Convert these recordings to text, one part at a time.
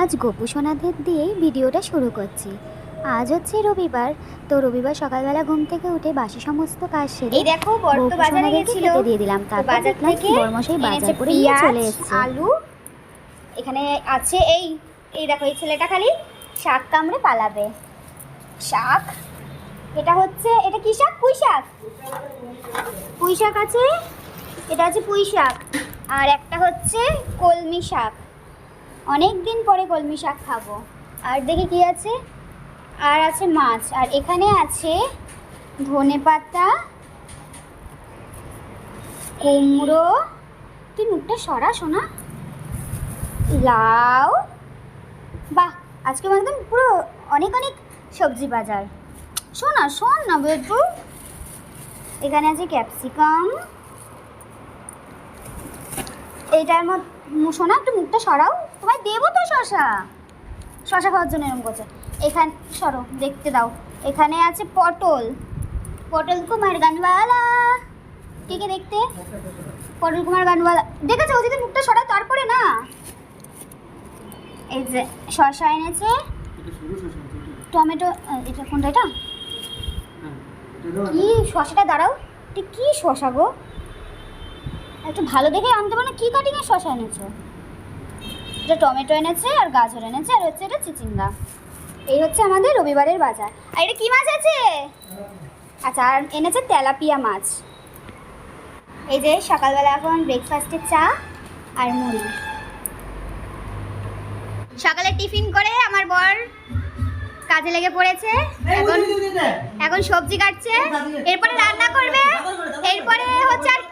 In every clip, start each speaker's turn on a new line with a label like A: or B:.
A: আজ গোপু সোনাদের দিয়েই ভিডিওটা শুরু করছি। আজ হচ্ছে রবিবার তো রবিবার সকালবেলা ঘুম থেকে উঠে বাসি সমস্ত কাজ সেরে
B: এই দেখো বর্ত বাজারে গেছিল
A: দিয়ে দিলাম। তারপর
B: বাজার থেকে
A: বর্মশাই বাজার করে নিয়ে চলে এসেছে।
B: আলু এখানে আছে এই এই দেখো এই ছেলেটা খালি শাক কামড়ে পালাবে। শাক? এটা হচ্ছে এটা কি শাক? পুঁই শাক? পুঁই শাক আছে এটা আছে পুঁই শাক। আর একটা হচ্ছে কলমি শাক। অনেক দিন পরে কলমি শাক খাব। আর দেখি কি আছে? আর আছে মাছ। আর এখানে আছে ধনে পাতা, কুমড়ো। তুই মুখটা সরা শোনা লাউ। বাহ, আজকে একদম পুরো অনেক অনেক সবজি বাজার। শোনা শোন না বেটু এখানে আছে ক্যাপসিকাম। এইটার মধ্যে শোনা একটু মুখটা সরাও। তোমায় দেবো তো শশা। শশা খাওয়ার জন্য এরকম করছে। এখানে সরো দেখতে দাও। এখানে আছে পটল। পটল কুমার গানওয়ালা। কে কে দেখতে? পটল কুমার গানওয়ালা। দেখেছ ওদিকে মুখটা সরাও তারপরে না? এই যে শশা এনেছে। টমেটো এটা কোনটা এটা? কি শশাটা? দাঁড়াও। এটা কি শশা গো? একটু ভালো দেখে আনতে পারো কি কাটিং এর শশা এনেছো? এটা টমেটো এনেছে আর গাজর এনেছে আর হচ্ছে এটা চিচিঙ্গা। এই হচ্ছে আমাদের রবিবারের বাজার। আর এটা কি মাছ আছে? আচ্ছা আর এনেছে তেলাপিয়া মাছ। এই যে সকালবেলা এখন ব্রেকফাস্টে চা আর মুড়ি। সকালে টিফিন করে আমার বর কাজে লেগে পড়েছে। এখন এখন সবজি কাটছে। এরপরে রান্না করবে। এরপরে হচ্ছে আর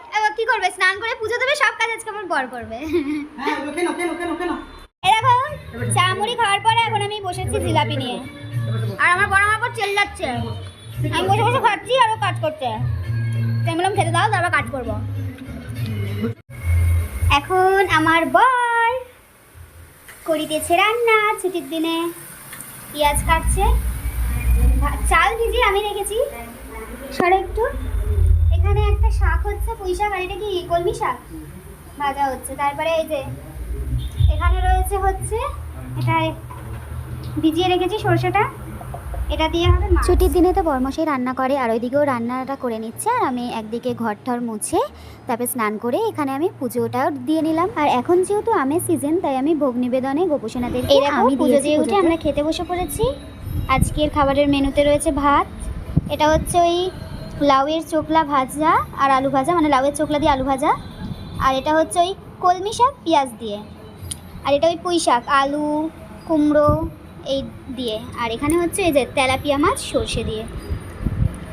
B: কি করবে? স্নান করে পুজো দেবে সব কাজ আজকে আমার বর করবে। এই চা মুড়ি খাওয়ার পরে এখন আমি বসেছি জিলাপি নিয়ে। আর আমার বড় আমার পর চেল্লাচ্ছে। আমি বসে বসে খাচ্ছি আর ও কাজ করছে। তো আমি বললাম খেতে দাও তারপর কাজ করব। এখন আমার বর করিতেছে রান্না ছুটির দিনে। পেঁয়াজ কাটছে। চাল ভিজিয়ে আমি রেখেছি। সরে একটু। হচ্ছে পুঁই শাক আর এটা কি কলমি শাক ভাজা হচ্ছে। তারপরে এই যে এখানে রয়েছে হচ্ছে এটা ভিজিয়ে রেখেছি সরষেটা। এটা দিয়ে হবে
A: ছুটির দিনে তো বর্মশাই রান্না করে আর ওইদিকেও রান্নাটা করে নিচ্ছে আর আমি একদিকে ঘর ঠর মুছে তারপরে স্নান করে এখানে আমি পুজোটাও দিয়ে নিলাম। আর এখন যেহেতু আমের সিজন তাই আমি ভোগ নিবেদনে গোপুসোনাদের আমি
B: পুজো দিয়ে উঠে আমরা খেতে বসে পড়েছি। আজকের খাবারের মেনুতে রয়েছে ভাত। এটা হচ্ছে ওই লাউয়ের চোকলা ভাজা আর আলু ভাজা মানে লাউয়ের চোকলা দিয়ে আলু ভাজা। আর এটা হচ্ছে ওই কলমি শাক, পেঁয়াজ দিয়ে। আর এটা ওই পুঁই শাক, আলু, কুমড়ো, এই দিয়ে। আর এখানে হচ্ছে এই যে তেলাপিয়া মাছ, সর্ষে দিয়ে।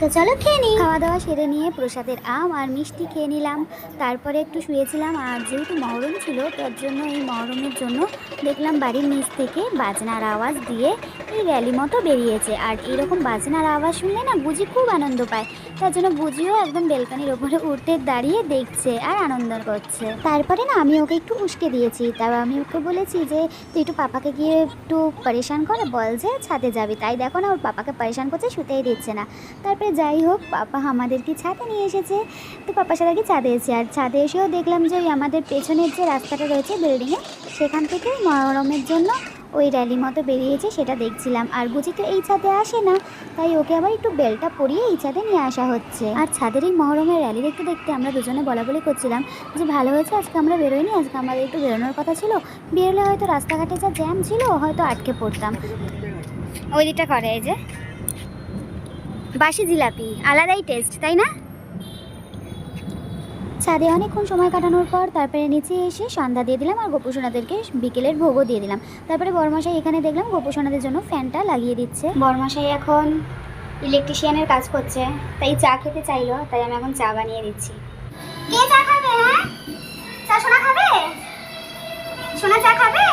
B: তো চলো খেয়ে নিই।
A: খাওয়া দাওয়া সেরে নিয়ে প্রসাদের আম আর মিষ্টি খেয়ে নিলাম। তারপরে একটু শুয়েছিলাম আর যেহেতু মহরম ছিল, তার জন্য এই মহরমের জন্য দেখলাম বাড়ির নিচ থেকে বাজনার আওয়াজ দিয়ে এই র্যালি মতো বেরিয়েছে। আর এরকম বাজনার আওয়াজ শুনলে না বুঝি খুব আনন্দ পায়। তার জন্য বুঝিও একদম বেলকানির ওপরে উঠে দাঁড়িয়ে দেখছে আর আনন্দ করছে। তারপরে না আমি ওকে একটু উস্কে দিয়েছি। তারপর আমি ওকে বলেছি যে, তুই একটু পাপাকে গিয়ে একটু পরেশান করে, বল যে ছাদে যাবি। তাই দেখো না, ওর পাপাকে পরেশান করছে, শুতেই দিচ্ছে না। তারপরে যাই হোক, পাপা আমাদেরকে ছাদে নিয়ে এসেছে। তো পাপার সাথে ছাদে এসেছি আর ছাদে এসেও দেখলাম যে ওই আমাদের পেছনের যে রাস্তাটা রয়েছে বিল্ডিংয়ে সেখান থেকে মহরমের জন্য ওই র্যালি মতো বেরিয়েছে সেটা দেখছিলাম। আর বুঝি তো এই ছাদে আসে না, তাই ওকে আবার একটু বেলটা পরিয়ে এই ছাদে নিয়ে আসা হচ্ছে। আর ছাদের এই মহরমের র্যালি দেখতে দেখতে আমরা দুজনে বলা বলি করছিলাম যে ভালো হয়েছে, আজকে আমরা বেরোইনি, আজকে আমাদের একটু বেরোনোর কথা ছিল। বেরোলে হয়তো রাস্তাঘাটে যা জ্যাম ছিল, হয়তো আটকে পড়তাম।
B: ওই দিকটা করে, এই যে। বাসি জিলাপি, আলাদাই টেস্ট তাই না?
A: ছাদে অনেকক্ষণ সময় কাটানোর পর তারপরে নিচে এসে সন্ধ্যা দিয়ে দিলাম আর গোপুসোনাদেরকে বিকেলের ভোগও দিয়ে দিলাম। তারপরে বড়মশাই এখানে দেখলাম গোপুসোনাদের জন্য ফ্যানটা লাগিয়ে দিচ্ছে।
B: বরমাসাই এখন ইলেকট্রিশিয়ানের কাজ করছে, তাই চা খেতে চাইলো, তাই আমি এখন চা বানিয়ে দিচ্ছি। কে চা খাবে হ্যাঁ? চা সোনা খাবে? সোনা চা খাবে?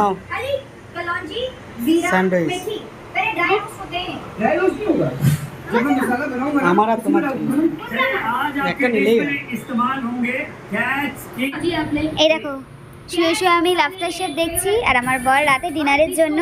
B: हाँ।
C: बनाओ सैंडविच
D: हमारा तुम्हारा
E: इस्तेमाल होंगे
B: ये देखो। শুয়ে শুয়ে আমি লাফটার শেফ দেখছি আর আমার বর রাতে ডিনারের জন্য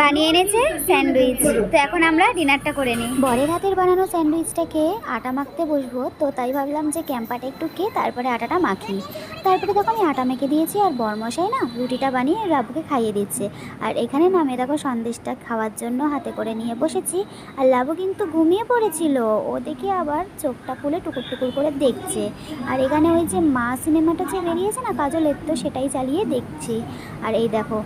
B: বানিয়ে এনেছে স্যান্ডউইচ। তো এখন আমরা ডিনারটা করে নিই।
A: বরের হাতের বানানো স্যান্ডউইচটা খেয়ে আটা মাখতে বসবো, তো তাই ভাবলাম যে ক্যাম্পাটা একটু খেয়ে তারপরে আটাটা মাখি। তারপরে দেখো আমি আটা মেখে দিয়েছি আর বরমশাই না রুটিটা বানিয়ে লাবুকে খাইয়ে দিচ্ছে। আর এখানে নামে দেখো সন্দেশটা খাওয়ার জন্য হাতে করে নিয়ে বসেছি। আর লাবু কিন্তু ঘুমিয়ে পড়েছিল, ও দেখে আবার চোখটা খুলে টুকুর টুকুর করে দেখছে। আর এখানে ওই যে মা সিনেমাটা যে বেরিয়েছে না কাজলের তো সেটাই চালিয়ে দেখছি। আর এই দেখো,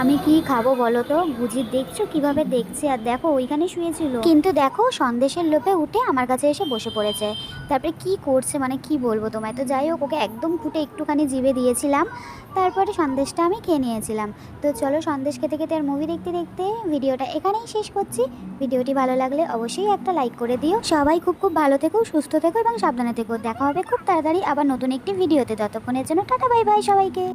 A: আমি কি খাব বলো তো? বুঝি দেখছ কীভাবে দেখছে? আর দেখো, ওইখানে শুয়েছিল। কিন্তু দেখো, সন্দেশের লোভে উঠে আমার কাছে এসে বসে পড়েছে। তারপরে কি করছে মানে কি বলব তোমায়? তো যাই হোক, ওকে একদম ফুটে একটুখানি জিভে দিয়েছিলাম। তারপরে সন্দেশটা আমি খেয়ে নিয়েছিলাম। তো চলো, সন্দেশ খেতে খেতে আর মুভি দেখতে দেখতে ভিডিওটা এখানেই শেষ করছি। ভিডিওটি ভালো লাগলে অবশ্যই একটা লাইক করে দিও। সবাই খুব খুব ভালো থেকো, সুস্থ থেকো এবং সাবধানে থেকো। দেখা হবে খুব তাড়াতাড়ি আবার নতুন একটি ভিডিওতে। ততক্ষণের জন্য টাটা বাই বাই সবাইকে